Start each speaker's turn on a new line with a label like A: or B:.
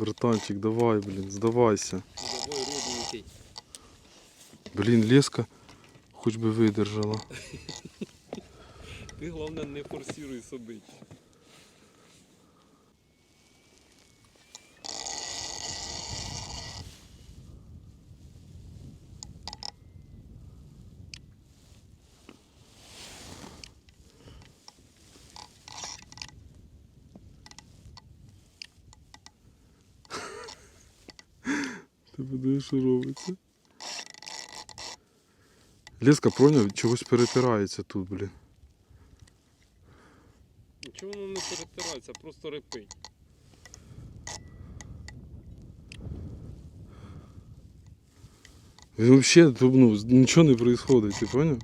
A: Братанчик, давай, блін, здавайся. Блін, леска хоч би видержала.
B: Ти головне не форсируй собі.
A: Ти подивиш, що робиться. Леска, поняв, чогось перетирається тут, блін.
B: Нічого воно не перетирається, просто репить.
A: Він взагалі, ну, нічого не відбувається, ти поняв?